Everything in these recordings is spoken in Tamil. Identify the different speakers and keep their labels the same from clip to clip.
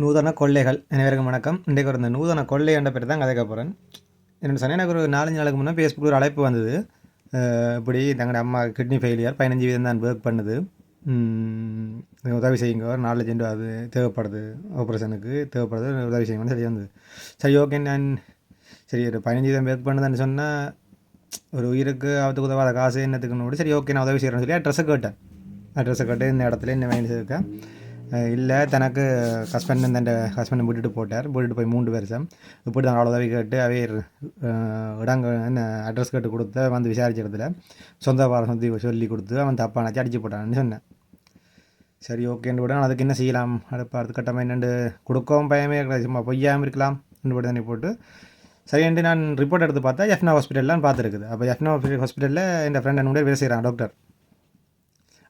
Speaker 1: நூதன கொள்ளைகள். அனைவருக்கும் வணக்கம். இன்றைக்கு ஒரு இந்த நூதன கொள்ளை என்ற பேர் தான் கதைக்க போகிறேன் என்ன சொன்னேன் எனக்கு ஒரு நாலஞ்சு நாளுக்கு முன்னே ஃபேஸ்புக்கில் ஒரு அழைப்பு வந்தது. இப்படி தங்களோட அம்மா கிட்னி ஃபெயிலியர் பதினஞ்சு வீதம் தான் ஒர்க் பண்ணுது. உதவி செய்யுங்க. ஒரு நாலு லட்சம் ரூபா அது தேவைப்படுது. ஆப்ரேஷனுக்கு தேவைப்படுது. உதவி செய்யுங்கன்னு சரி வந்தது சரி ஓகே நான் சரி ஒரு பதினஞ்சு வீதம் ஒர்க் பண்ணுதுன்னு சொன்னால் ஒரு உயிருக்கு ஆபத்துக்கு உதவாத காசு என்னத்துக்குன்னு சரி ஓகே நான் உதவி செய்கிறேன்னு சொல்லி அட்ரஸை கேட்டேன். அட்ரஸை கேட்டு இந்த இடத்துல என்ன வாங்கி இருக்கேன் இல்லை தனக்கு ஹஸ்பண்ட் தன் ஹஸ்பண்டை விட்டுட்டு போட்டார். விட்டுட்டு போய் மூன்று வருஷம். இப்படி தான் அவ்வளோ உதவி கேட்டு அவையர் இடங்க என்ன அட்ரஸ் கேட்டு கொடுத்து வந்து விசாரிச்ச இடத்துல சொந்த வாரம் சொல்லி சொல்லி கொடுத்து அவன் தப்பான அடிச்சு போட்டான்னு சொன்னேன். சரி ஓகேன்னு விட அதுக்கு என்ன செய்யலாம்? அடுப்பு அடுத்த கட்டமாக என்னென்று கொடுக்கவும் பயமே கிடையாது. சும்மா பொய்யாமல் இருக்கலாம். ரெண்டு தண்ணி போட்டு சரின்ட்டு நான் ரிப்போர்ட் எடுத்து பார்த்தா எஃப்னா ஹாஸ்பிட்டல்லாம் பார்த்துருக்குது. அப்போ எஃப்னா ஹாஸ்பிட்டலில் என் ஃப்ரெண்ட் என்னோட வேலை செய்கிறான் டாக்டர்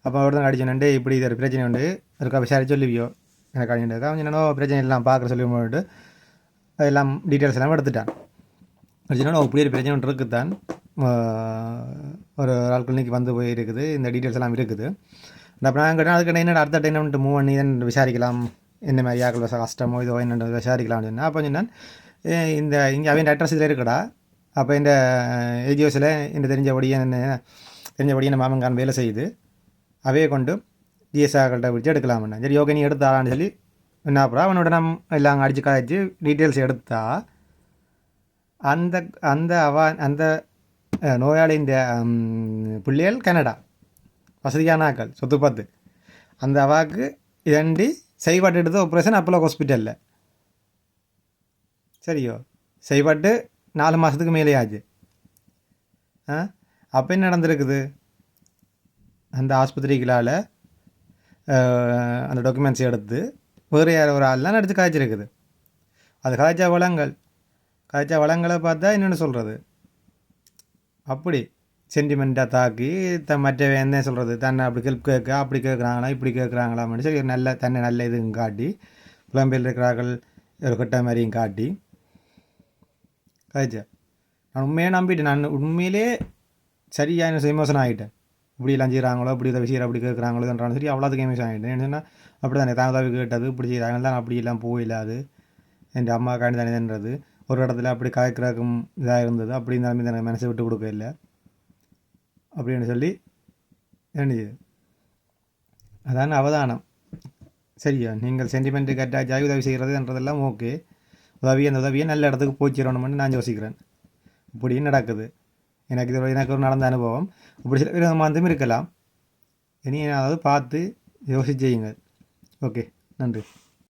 Speaker 1: அப்போ ஒருத்தங்க அடிச்சேன்ட்டு இப்படி இது ஒரு பிரச்சனை உண்டு. இருக்கா விசாரிச்சு சொல்லுவியோ? எனக்கு அடிச்சுட்டு அவன் என்னோ பிரச்சனை எல்லாம் பார்க்குற சொல்லி போட்டு எல்லாம் டீட்டெயில்ஸ் எல்லாம் எடுத்துட்டான். அடிச்சுனா இப்படி ஒரு பிரச்சனை ஒன்று இருக்குதான் ஒரு ஆள் கிளினிக் வந்து போய் இருக்குது. இந்த டீட்டெயில்ஸ் எல்லாம் இருக்குது. அப்போ நான் கேட்டேன் அதுக்கு என்ன அடுத்த டைம் வந்துட்டு மூவ் பண்ணி தான் விசாரிக்கலாம். என்ன மாதிரி ஆக்கள் வச கஷ்டமோ இதோ என்ன விசாரிக்கலாம்னு சொன்னேன். அப்போ சொன்னான் இந்த இங்கே அவன் அட்ரஸ் இதில் இருக்கடா. அப்போ இந்த ஏஜிஓஸில் இந்த தெரிஞ்சபடியே என்ன தெரிஞ்சபடியே நம்ம மாமங்கான் வேலை செய்யுது. அவையை கொண்டு ஜிஎஸ்ஆர்கள்ட்ட பிடிச்சி எடுக்கலாம்னு சரி யோகை நீ எடுத்தாளான்னு சொல்லி என்ன அப்புறம் அவனோட நம்ம எல்லாம் அடித்து காய்ச்சி டீட்டெயில்ஸ் எடுத்தா அந்த அந்த அவ அந்த நோயாளியின் பிள்ளைகள் கனடா வசதியான ஆக்கள் சொத்து பார்த்து அந்த அவாக்கு இதண்டி செய்பாட்டு எடுத்து ஆப்ரேஷன் அப்போலோ ஹாஸ்பிட்டலில் சரியோ செய்பாட்டு நாலு மாதத்துக்கு மேலே ஆச்சு ஆ அப்போ என்ன நடந்திருக்குது அந்த ஆஸ்பத்திரிகளால் அந்த டாக்குமெண்ட்ஸ் எடுத்து வேறு யார் ஒரு ஆள்லாம் எடுத்து காய்ச்சிருக்குது. அது காய்ச்சா வளங்கள். காய்ச்சா வளங்களை பார்த்தா என்னென்னு சொல்கிறது அப்படி சென்டிமெண்ட்டாக தாக்கி த மற்ற என்ன சொல்கிறது தன்னை அப்படி ஹெல்ப் கேட்க அப்படி கேட்குறாங்களா இப்படி கேட்குறாங்களான்னு சொல்லி நல்ல தன்னை நல்ல இதுவும் காட்டி புலம்பெயர் இருக்கிறார்கள் ஒரு கெட்ட மாதிரியும் காட்டி காய்ச்சா. நான் உண்மையாக நம்பிட்டேன். நான் உண்மையிலே சரியான எமோஷன் ஆகிட்டேன். இப்படி எல்லாம் செய்கிறாங்களோ இப்படி உதவி செய்கிற அப்படி கேட்குறாங்களோன்றாலும் சரி அவ்வளோத்துக்கு எமோஷன் ஆகிட்டேன் என்னன்னா அப்படி தானே தான் உதவி கேட்டது இப்படி செய்கிறாங்க தான் அப்படி எல்லாம் போயில்லாது என் அம்மா காண்டி தானேன்றது ஒரு இடத்துல அப்படி காய்க்கிறக்கும் இதாக இருந்தது. அப்படி இருந்தாலுமே எனக்கு மனசை விட்டு கொடுக்க இல்லை. அப்படின்னு சொல்லி என்னது அதான் அவதானம். சரியா நீங்கள் சென்டிமெண்ட்டுக்கு அட்டாச் ஜாய் உதவி செய்கிறதுன்றதெல்லாம் ஓகே உதவி அந்த உதவியை நல்ல இடத்துக்கு போச்சிடணும்னு நான் யோசிக்கிறேன். இப்படியும் நடக்குது. எனக்கு இது எனக்கு ஒரு நடந்த அனுபவம். இப்படி சில பேர் மாந்தம் இருக்கலாம். இனி அதாவது பார்த்து யோசிச்சு செய்யுங்கள். ஓகே நன்றி.